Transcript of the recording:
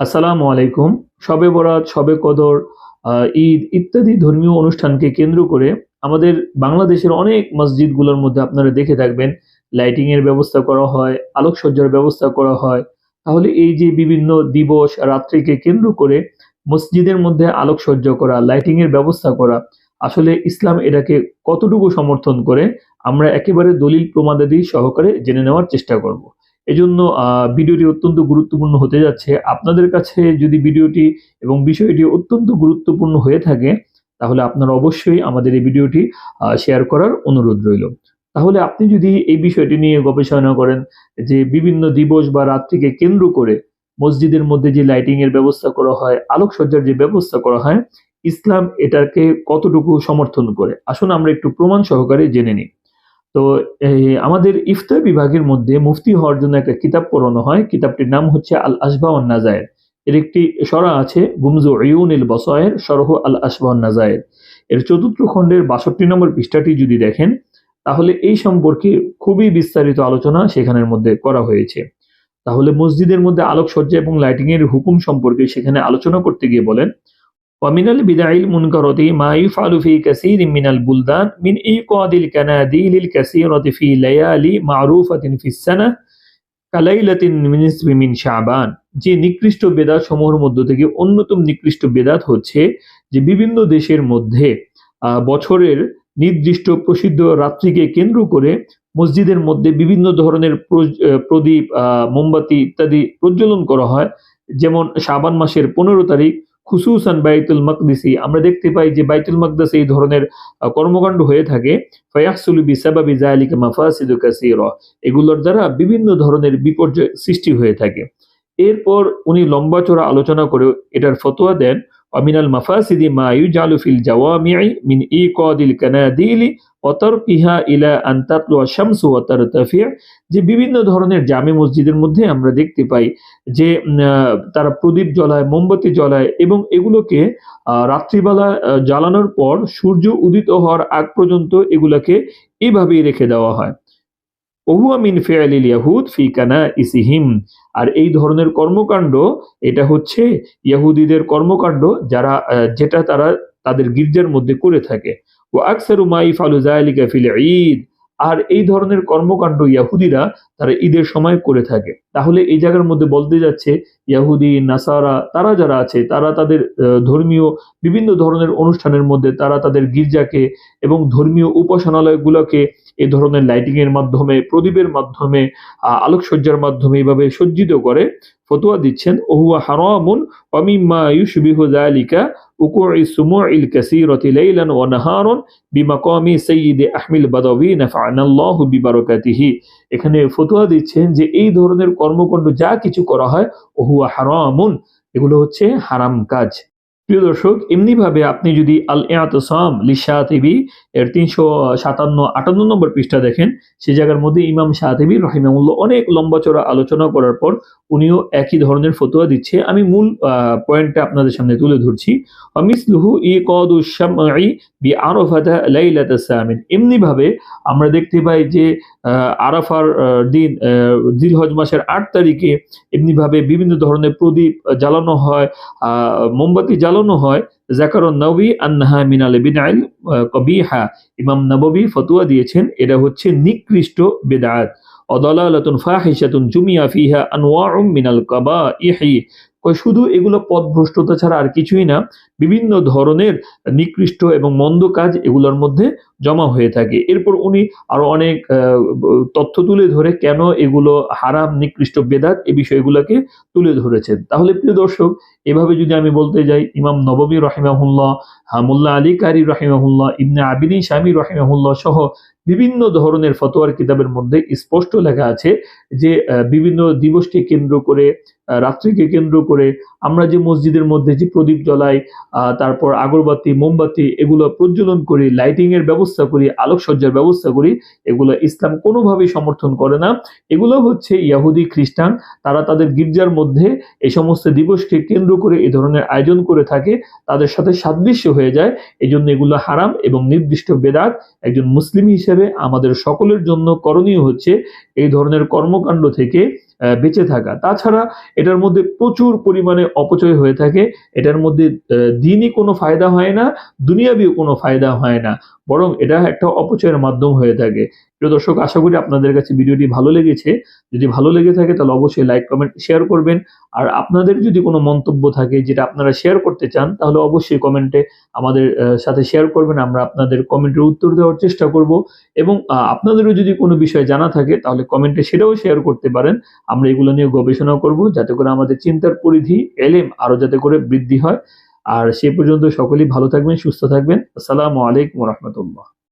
আসসালামু আলাইকুম। শবে বরাত, শবে কদর ঈদ ইত্যাদি ধর্মীয় অনুষ্ঠানকে কেন্দ্র করে আমাদের বাংলাদেশের অনেক মসজিদগুলোর মধ্যে আপনারা দেখে থাকবেন। লাইটিং এর ব্যবস্থা করা হয়, আলোকসজ্জার ব্যবস্থা করা হয়। তাহলে এই যে বিভিন্ন দিবস রাত্রিকে কেন্দ্র করে মসজিদের মধ্যে আলোকসজ্জা করা লাইটিং এর ব্যবস্থা করা, আসলে ইসলাম এটাকে কতটুকু সমর্থন করে, আমরা একেবারে দলিল প্রমাদাদি সহকারে জেনে নেওয়ার চেষ্টা করব। এজন্য ভিডিওটি অত্যন্ত গুরুত্বপূর্ণ হতে যাচ্ছে। আপনাদের কাছে যদি ভিডিওটি এবং বিষয়টি অত্যন্ত গুরুত্বপূর্ণ হয়ে থাকে, তাহলে আপনারা অবশ্যই আমাদের এই ভিডিওটি শেয়ার করার অনুরোধ রইল। তাহলে আপনি যদি এই বিষয়টি নিয়ে গবেষণা করেন যে বিভিন্ন দিবস বা রাত্রিকে কেন্দ্র করে মসজিদের মধ্যে যে লাইটিং এর ব্যবস্থা করা হয়, আলোকসজ্জার যে ব্যবস্থা করা হয়, ইসলাম এটাকে কতটুকু সমর্থন করে? আসুন আমরা একটু প্রমাণ সহকারে জেনে নিই। তো, এই, আমাদের ইফতার বিভাগের মধ্যে মুফতি হওয়ার জন্য একটা কিতাব পড়ানো হয়। কিতাবটির নাম হচ্ছে আল আসবা নাজায়ের। এর একটি সরা আছে, গুমজু ইউনিল বসয়ের, সরহ আল আসবা নাজায়ের। এর চতুর্থ খণ্ডের বাষট্টি নম্বর পৃষ্ঠাটি যদি দেখেন, তাহলে এই সম্পর্কে খুবই বিস্তারিত আলোচনা সেখানের মধ্যে করা হয়েছে। তাহলে মসজিদের মধ্যে আলোকসজ্জা এবং লাইটিং এর হুকুম সম্পর্কে সেখানে আলোচনা করতে গিয়ে বলেন ومن البدع المنكرة ما يفعل في كثير من البلدان من إيقاد الكناديل الكثيرة في ليالي معروفة في السنة كليلة من نصف من شعبان যে নিকৃষ্ট বেদাত সমূহের মধ্য থেকে অন্যতম নিকৃষ্ট বেদাত হচ্ছে যে বিভিন্ন দেশের মধ্যে আহ, বছরের নির্দিষ্ট প্রসিদ্ধ রাত্রিকে কেন্দ্র করে মসজিদের মধ্যে বিভিন্ন ধরনের প্রজ- আহ, প্রদীপ আহ, মোমবাতি ইত্যাদি প্রজ্বলন করা হয় যেমন শাবান মাসের পনেরো তারিখ খুসুসান বাইতুল মকদিসি, আমরা দেখতে পাই যে বাইতুল মকদাসে এই ধরনের কর্মকাণ্ড হয়ে থাকে। ফয়াকসুলবি সাবাবি জায়ালিক মাফাসিদু কাসির, এগুলোর দ্বারা বিভিন্ন ধরনের বিপর্যয় সৃষ্টি হয়ে থাকে। এরপর উনি লম্বা চড়া আলোচনা করে এটার ফতোয়া দেন। অমিনাল মাফাসিদি মা ইউজালু ফিল জাওয়ামি'i মিন কানাদিলি ওয়া তারকিহা ইলা আশ-শামসু ওয়া তারতাফি' যে বিভিন্ন ধরনের জামে মসজিদের মধ্যে আমরা দেখতে পাই যে তারা প্রদীপ জ্বলায়, মোমবাতি জ্বলায় এবং এগুলোকে রাত্রিবেলা জ্বালানোর পর সূর্য উদিত হওয়ার আগ পর্যন্ত এগুলাকে এইভাবেই রেখে দেওয়া হয়। ওহুয়া মিন ফিআলিল ইয়াহুদ ফি কানা ইসিহিম আর এই ধরনের কর্মকাণ্ড, এটা হচ্ছে ইয়াহুদীদের কর্মকাণ্ড যারা যেটা তারা তাদের গির্জার মধ্যে করে থাকে। ও আকসারু মা ইফআলু যালিকা ফিল ঈদ। আর এই ধরনের কর্মকাণ্ড ইয়াহুদিরা তারা ঈদের সময় করে থাকে। তাহলে এই জায়গার মধ্যে বলতে যাচ্ছে, ইয়াহুদি, নাসারা, তারা যারা আছে, তারা তাদের ধর্মীয় বিভিন্ন ধরনের অনুষ্ঠানের মধ্যে তারা তাদের গির্জাকে এবং ধর্মীয় উপাসনালয়গুলোকে এই ধরনের লাইটিং এর মাধ্যমে, প্রদীপের মাধ্যমে আলোকসজ্জার মাধ্যমে এইভাবে সজ্জিত করে ফতোয়া দিচ্ছেন। ওহুয়া হারামুন ওয়ামিম্মা ইউশবিহু যালিকা উকুই সুমুইল কাসীরাতি লাইলান ওয়া নাহারুন বিমাকামি সাইয়্যিদি আহমিল বাদাবি নাফা'নাল্লাহু বিবারাকাতিহি। এখানে ফতোয়া দিচ্ছেন যে এই ধরনের কর্মকাণ্ড যা কিছু করা হয়, ওহুয়া হারামুন। এগুলো হচ্ছে হারাম কাজ। প্রিয় দর্শক এমনি ভাবে আপনি যদি আল ইয়াতসাম লিশাতিবি এর তিনশো সাতান্ন আটান্ন নম্বর পৃষ্ঠা দেখেন, সে জায়গার মধ্যে ইমাম শাহতিবি রহিমামুল্লাহ অনেক লম্বা চড়া আলোচনা করার পর উনিও একই ধরনের ফতোয়া দিচ্ছে। আমি মূল পয়েন্টটা আপনাদের সামনে তুলে ধরছি। অমিসলুহু ই কদু শামঈ বি আরাফাতা লাইলাতা সামিন। এমনি ভাবে আমরা দেখতে পাই যে আরাফার দিন জিলহজ মাসের আট তারিখে এমনি ভাবে বিভিন্ন ধরনের প্রদীপ জ্বালানো হয়। মোমবাতি জ্বালানো হয়। জাকারুন নবী আন্নাহা মিনাল বিনাইল কবিহা। ইমাম নববী ফতুয়া দিয়েছেন, এটা হচ্ছে নিকৃষ্ট বেদাত অদলালাতুন ফাহিশাতুন জুমিয়া ফিহা আনওয়াউম মিনাল কাবাইহি। শুধু এগুলো পথভ্রষ্টতা ছাড়া আর কিছুই না, বিভিন্ন ধরনের নিকৃষ্ট এবং মন্দ কাজ এগুলোর মধ্যে জমা হয়ে থাকে। এরপর উনি আরও অনেক তথ্য তুলে ধরে কেন এগুলো হারাম, নিকৃষ্ট, বেদাত এই বিষয়গুলোকে তুলে ধরেছেন। তাহলে প্রিয় দর্শক, এভাবে যদি আমি বলতে যাই, ইমাম নববী রহিমাহুল্লাহ হামুল্লাহ আলী কারি রহিমাহুল্লাহ, ইবনে আবিদিন স্বামী রহিমাহুল্লাহ সহ বিভিন্ন ধরনের ফতোয়ার কিতাবের মধ্যে স্পষ্ট লেখা আছে যে বিভিন্ন দিবসকে কেন্দ্র করে রাত্রিকে কেন্দ্র করে আমরা যে মসজিদের মধ্যে যে প্রদীপ জ্বলাই তারপর আগরবাতি, মোমবাতি, এগুলো প্রজ্বলন করি লাইটিং এর ব্যবস্থা করি, আলোকসজ্জার ব্যবস্থা করি, এগুলো ইসলাম কোনোভাবেই সমর্থন করে না। এগুলো হচ্ছে ইয়াহুদি, খ্রিস্টান, তারা তাদের গির্জার মধ্যে এই সমস্ত দিবসকে কেন্দ্র করে এ ধরনের আয়োজন করে থাকে। তাদের সাথে সাদৃশ্য হয়ে যায়। এই জন্য এগুলো হারাম এবং নির্দিষ্ট বেদাত একজন মুসলিম হিসেবে আমাদের সকলের জন্য করণীয় হচ্ছে এই ধরনের কর্মকাণ্ড থেকে বেঁচে থাকা। তাছাড়া এটার মধ্যে প্রচুর পরিমাণে অপচয় হয়ে থাকে। এটার মধ্যে দিনই কোনো ফায়দা হয় না, দুনিয়াবিও কোনো ফায়দা হয় না। বরং এটা একটা অপচয়ের মাধ্যম হয়ে থাকে। প্রিয় দর্শক, আশা করি আপনাদের কাছে ভিডিওটি ভালো লেগেছে। যদি ভালো লেগে থাকে, তাহলে অবশ্যই লাইক কমেন্ট শেয়ার করবেন। আর আপনাদের যদি কোনো মন্তব্য থাকে, যেটা আপনারা শেয়ার করতে চান, তাহলে অবশ্যই কমেন্টে আমাদের সাথে শেয়ার করবেন। আমরা আপনাদের কমেন্টের উত্তর দেওয়ার চেষ্টা করব। এবং আপনাদেরও যদি কোনো বিষয় জানা থাকে, তাহলে কমেন্টে সেটাও শেয়ার করতে পারেন। আমরা এগুলো নিয়ে গবেষণা করব, যাতে করে আমাদের চিন্তার পরিধি এলেম আরও যাতে করে বৃদ্ধি হয়। আর সে পর্যন্ত সকলেই ভালো থাকবেন, সুস্থ থাকবেন। আসসালামু আলাইকুম রহমতুল্লাহ।